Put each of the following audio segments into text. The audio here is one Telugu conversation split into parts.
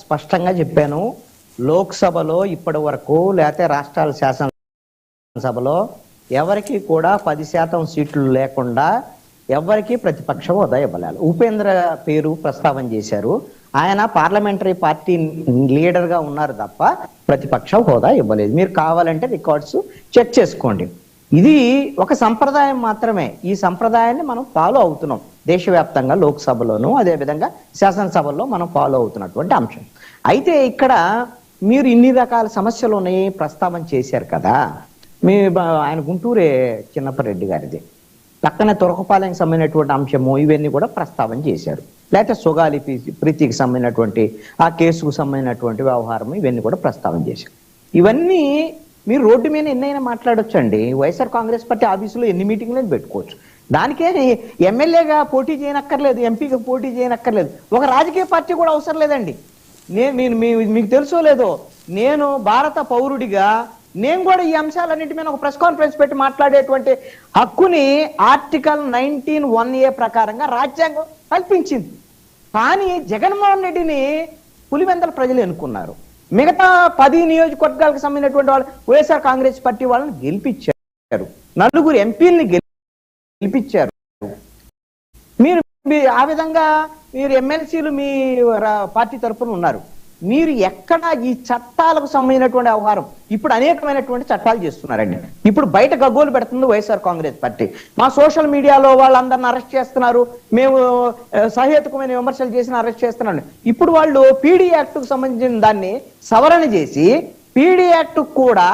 స్పష్టంగా చెప్పాను. లోక్సభలో ఇప్పటి వరకు లేకపోతే రాష్ట్రాల శాసనసభలో ఎవరికి కూడా పది శాతం సీట్లు లేకుండా ఎవరికి ప్రతిపక్ష హోదా ఇవ్వలేదు. ఉపేంద్ర పేరు ప్రస్తావన చేశారు. ఆయన పార్లమెంటరీ పార్టీ లీడర్గా ఉన్నారు తప్ప ప్రతిపక్ష హోదా ఇవ్వలేదు. మీరు కావాలంటే రికార్డ్స్ చెక్ చేసుకోండి. ఇది ఒక సంప్రదాయం మాత్రమే. ఈ సంప్రదాయాన్ని మనం ఫాలో అవుతున్నాం. దేశవ్యాప్తంగా లోక్సభలోను అదేవిధంగా శాసనసభల్లో మనం ఫాలో అవుతున్నటువంటి అంశం. అయితే ఇక్కడ మీరు ఇన్ని రకాల సమస్యలు ఉన్నాయి ప్రస్తావన చేశారు కదా. మీ ఆయన గుంటూరే చిన్నప్పరెడ్డి గారిది. పక్కన తురకపాలెంకి సంబంధించినటువంటి అంశము ఇవన్నీ కూడా ప్రస్తావన చేశారు. లేకపోతే సుగాలి ప్రీతికి సంబంధించినటువంటి ఆ కేసుకు సంబంధించినటువంటి వ్యవహారం ఇవన్నీ కూడా ప్రస్తావన చేశారు. ఇవన్నీ మీరు రోడ్డు మీద ఎన్నైనా మాట్లాడొచ్చండి. వైఎస్ఆర్ కాంగ్రెస్ పార్టీ ఆఫీసులో ఎన్ని మీటింగ్లు పెట్టుకోవచ్చు. దానికే ఎమ్మెల్యేగా పోటీ చేయనక్కర్లేదు ఎంపీగా పోటీ చేయనక్కర్లేదు. ఒక రాజకీయ పార్టీ కూడా అవసరం లేదండి. నేను నేను మీ- మీకు తెలుసో లేదో నేను భారత పౌరుడిగా నేను కూడా ఈ అంశాలన్నింటి మీద ఒక ప్రెస్ కాన్ఫరెన్స్ పెట్టి మాట్లాడేటువంటి హక్కుని ఆర్టికల్ నైన్టీన్ వన్ ఏ ప్రకారంగా రాజ్యాంగం కల్పించింది. కానీ జగన్మోహన్ రెడ్డిని పులివెందల ప్రజలు ఎన్నుకున్నారు. మిగతా పది నియోజకవర్గాలకు సంబంధించినటువంటి వాళ్ళు వైఎస్ఆర్ కాంగ్రెస్ పార్టీ వాళ్ళని గెలిపించారు. నలుగురు ఎంపీల్ని గెలిపించారు మీరు ఆ విధంగా మీరు ఎమ్మెల్సీలు మీ పార్టీ తరఫున ఉన్నారు. మీరు ఎక్కడ ఈ చట్టాలకు సంబంధించినటువంటి వ్యవహారం ఇప్పుడు అనేకమైనటువంటి చట్టాలు చేస్తున్నారండి. ఇప్పుడు బయట గగ్గోలు పెడుతుంది వైఎస్ఆర్ కాంగ్రెస్ పార్టీ. మా సోషల్ మీడియాలో వాళ్ళందరిని అరెస్ట్ చేస్తున్నారు. మేము సహేతుకమైన విమర్శలు చేసిన అరెస్ట్ చేస్తున్నాను ఇప్పుడు వాళ్ళు పీడీ యాక్ట్కు సంబంధించిన దాన్ని సవరణ చేసి పీడీ యాక్ట్ కూడా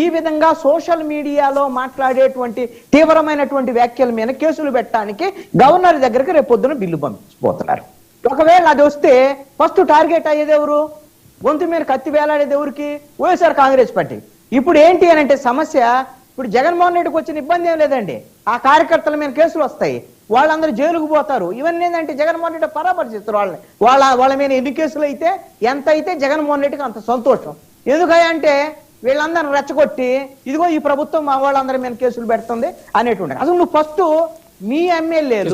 ఈ విధంగా సోషల్ మీడియాలో మాట్లాడేటువంటి తీవ్రమైనటువంటి వ్యాఖ్యల మీద కేసులు పెట్టడానికి గవర్నర్ దగ్గరికి రేపొద్దున బిల్లు పంపించిపోతున్నారు. ఒకవేళ అది వస్తే ఫస్ట్ టార్గెట్ అయ్యేది ఎవరు? గొంతు మీద కత్తి వేలాడేది ఎవరికి? వైఎస్ఆర్ కాంగ్రెస్ పార్టీ. ఇప్పుడు ఏంటి అని అంటే సమస్య ఇప్పుడు జగన్మోహన్ రెడ్డికి వచ్చిన ఇబ్బంది ఏం లేదండి. ఆ కార్యకర్తల మీద కేసులు వస్తాయి. వాళ్ళందరూ జైలుకు పోతారు. ఇవన్నీ ఏంటంటే జగన్మోహన్ రెడ్డి పరామర్శిస్తారు వాళ్ళని. వాళ్ళ వాళ్ళ మీద ఎన్ని కేసులు అయితే ఎంత అయితే జగన్మోహన్ రెడ్డికి అంత సంతోషం. ఎందుకంటే వీళ్ళందరిని రెచ్చగొట్టి ఇదిగో ఈ ప్రభుత్వం మా వాళ్ళందరి మీద కేసులు పెడుతుంది అనేటువంటి. అసలు నువ్వు ఫస్ట్ మీ ఎమ్మెల్యేలు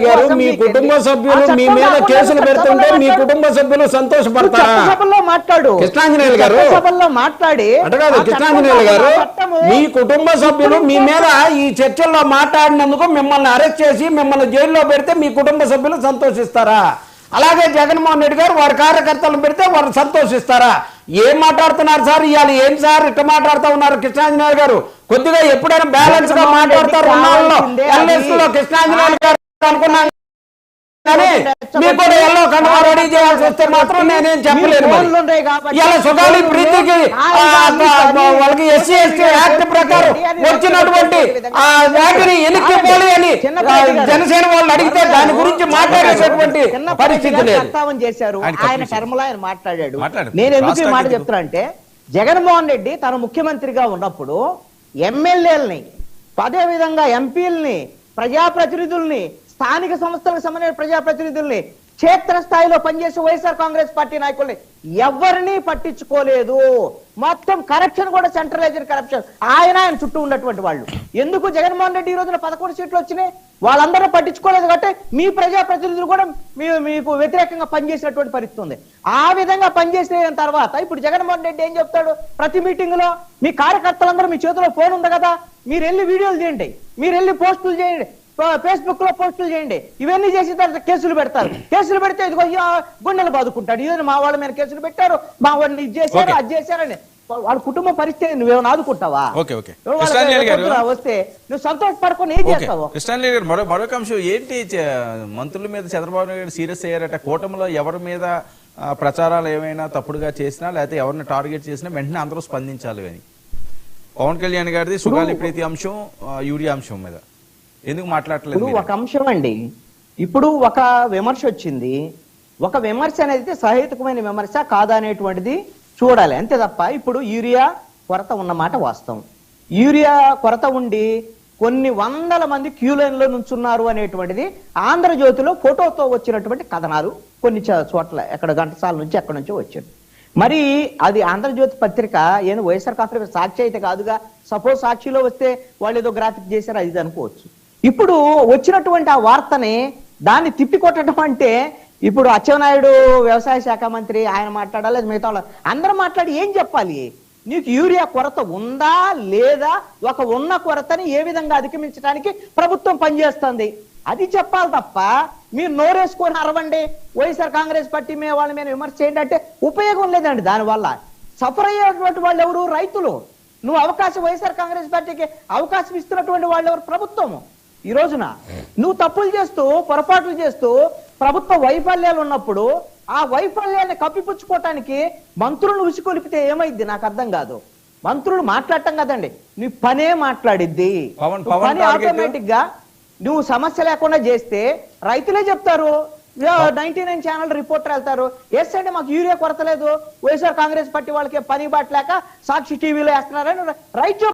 గారు మీ కుటుంబ సభ్యులు మీ మీద కేసులు పెడుతుంటే మీ కుటుంబ సభ్యులు సంతోషపడతారా? సభల్లో మాట్లాడు. కృష్ణాంజనేయులు గారు మాట్లాడి అంటే కాదు ఆ కృష్ణాంజనేయులు గారు మీ కుటుంబ సభ్యులు మీ మీద ఈ చర్చల్లో మాట్లాడినందుకు మిమ్మల్ని అరెస్ట్ చేసి మిమ్మల్ని జైల్లో పెడితే మీ కుటుంబ సభ్యులు సంతోషిస్తారా? అలాగే జగన్మోహన్ రెడ్డి గారు వారి కార్యకర్తలను పెడితే వారు సంతోషిస్తారా? ఏం మాట్లాడుతున్నారు సార్? ఇవాళ ఏం సార్? ఇట్లా మాట్లాడుతూ ఉన్నారు కృష్ణాంజనేయులు గారు? కొద్దిగా ఎప్పుడైనా బ్యాలెన్స్గా మాట్లాడతారు. కృష్ణాంజనేయులు గారు అనుకున్నాను. కానీ మీకు కూడా ఎల్లో కండువా రెడీ చేయాల్సి వస్తే మాత్రం నేనేం చెప్పలేను ఇలా సుగాలి ప్రీతికి వాళ్ళకి ఎస్సీ ఎస్టీ యాక్ట్ ప్రకారం వచ్చినటువంటి ఆ వాటిని అని జనసేన వాళ్ళు అడిగితే దాని గురించి మాట్లాడేటటువంటి చిన్న పరిస్థితి లేదు. ప్రస్తావన చేశారు. ఆయన ఆయన కంప్లీట్ టర్మ్లో ఆయన మాట్లాడాడు. మాట్లాడు. నేను ఎందుకు ఈ మాట చెప్తున్నా అంటే జగన్మోహన్ రెడ్డి తన ముఖ్యమంత్రిగా ఉన్నప్పుడు ఎమ్మెల్యేలని అదే విధంగా ఎంపీలని ప్రజాప్రతినిధుల్ని స్థానిక సంస్థలకు సంబంధించిన ప్రజాప్రతినిధుల్ని క్షేత్ర స్థాయిలో పనిచేసే వైఎస్ఆర్ కాంగ్రెస్ పార్టీ నాయకుల్ని ఎవరిని పట్టించుకోలేదు. మొత్తం కరప్షన్ కూడా సెంట్రలైజ్డ్ కరప్షన్ ఆయన ఆయన చుట్టూ ఉన్నటువంటి వాళ్ళు. ఎందుకు జగన్మోహన్ రెడ్డి ఈ రోజున పదకొండు సీట్లు వచ్చినాయి? వాళ్ళందరూ పట్టించుకోలేదు కాబట్టి మీ ప్రజాప్రతినిధులు కూడా మీ మీకు వ్యతిరేకంగా పనిచేసినటువంటి పరిస్థితి ఉంది. ఆ విధంగా పనిచేసిన తర్వాత ఇప్పుడు జగన్మోహన్ రెడ్డి ఏం చెప్తాడు? ప్రతి మీటింగ్లో మీ కార్యకర్తలందరూ మీ చేతిలో ఫోన్ ఉంది కదా? మీరు వెళ్ళి వీడియోలు చేయండి మీరు వెళ్ళి పోస్టులు చేయండి. ఫేస్బుక్లో పోస్టులు చేయండి. ఇవన్నీ చేసిన తర్వాత కేసులు పెడతారు. కేసులు పెడితే ఇదిగో అయ్యో గుండెలు బాదుకుంటాడు. ఇదే మా వాళ్ళ మీద కేసులు పెట్టారు. మా వాళ్ళని ఇది చేశారు. అది చేశారని. వాళ్ళ కుటుంబ పరిస్థితి నువ్వేమైనా ఆదుకుంటావా? వస్తే నువ్వు సంతోషపడుకొని ఏం చేస్తావు? గారు మరో మరొక అంశం ఏంటి? మంత్రుల మీద చంద్రబాబు నాయుడు గారు సీరియస్ అయ్యారట. కూటమిలో ఎవరి మీద ప్రచారాలు ఏమైనా తప్పుడుగా చేసినా లేకపోతే ఎవరిని టార్గెట్ చేసినా వెంటనే అందరూ స్పందించాలి అని. పవన్ కళ్యాణ్ గారిది సుగాలి ప్రీతి అంశం యూరియా అంశం మీద. ఎందుకు మాట్లాడలేదు? ఒక అంశం అండి. ఇప్పుడు ఒక విమర్శ వచ్చింది. ఒక విమర్శ అనేది సహేతుకమైన విమర్శ కాదా అనేటువంటిది చూడాలి. అంతే తప్ప ఇప్పుడు యూరియా కొరత ఉన్నమాట వాస్తవం. యూరియా కొరత ఉండి కొన్ని వందల మంది క్యూ లైన్లో నుంచున్నారు అనేటువంటిది ఆంధ్రజ్యోతిలో ఫోటోతో వచ్చినటువంటి కథనాలు కొన్ని చోట్ల ఎక్కడ ఘంటసాల నుంచి ఎక్కడి నుంచో వచ్చాడు మరి అది ఆంధ్రజ్యోతి పత్రిక ఏదో వైఎస్ఆర్ కాంగ్రెస్ సాక్షి అయితే కాదుగా సపోజ్ సాక్షిలో వస్తే వాళ్ళు ఏదో గ్రాఫిక్ చేశారు అది అనుకోవచ్చు. ఇప్పుడు వచ్చినటువంటి ఆ వార్తని దాన్ని తిప్పికొట్టడం అంటే ఇప్పుడు అచ్చెన్నాయుడు వ్యవసాయ శాఖ మంత్రి ఆయన మాట్లాడాలి మిగతా వాళ్ళు అందరూ మాట్లాడి ఏం చెప్పాలి? నీకు యూరియా కొరత ఉందా లేదా? ఒక ఉన్న కొరతని ఏ విధంగా అధిగమించడానికి ప్రభుత్వం పనిచేస్తుంది? అది చెప్పాలి తప్ప మీరు నోరేసుకొని అరవండి. వైఎస్ఆర్ కాంగ్రెస్ పార్టీ మీద వాళ్ళ మీద విమర్శ చేయండి అంటే ఉపయోగం లేదండి దానివల్ల. సఫర్ అయ్యేటువంటి వాళ్ళు ఎవరు? రైతులు. నువ్వు అవకాశం వైఎస్ఆర్ కాంగ్రెస్ పార్టీకి అవకాశం ఇస్తున్నటువంటి వాళ్ళు ఎవరు? ప్రభుత్వము. ఈ రోజున నువ్వు తప్పులు చేస్తూ పొరపాట్లు చేస్తూ ప్రభుత్వ వైఫల్యాలు ఉన్నప్పుడు ఆ వైఫల్యాన్ని కప్పిపుచ్చుకోవటానికి మంత్రులను ఉసికొలిపితే ఏమైంది నాకు అర్థం కాదు. మంత్రులు మాట్లాడటం కదండి. నీ పనే మాట్లాడిద్ది. పని ఆటోమేటిక్గా నువ్వు సమస్య లేకుండా చేస్తే రైతులే చెప్తారు. నైన్టీ నైన్ ఛానల్ రిపోర్టర్ వెళ్తారు. ఎస్ అంటే మాకు యూరియా కొరత లేదు వైఎస్ఆర్ కాంగ్రెస్ పార్టీ వాళ్ళకి పని బాట్లేక సాక్షి టీవీలో వేస్తున్నారని రైట్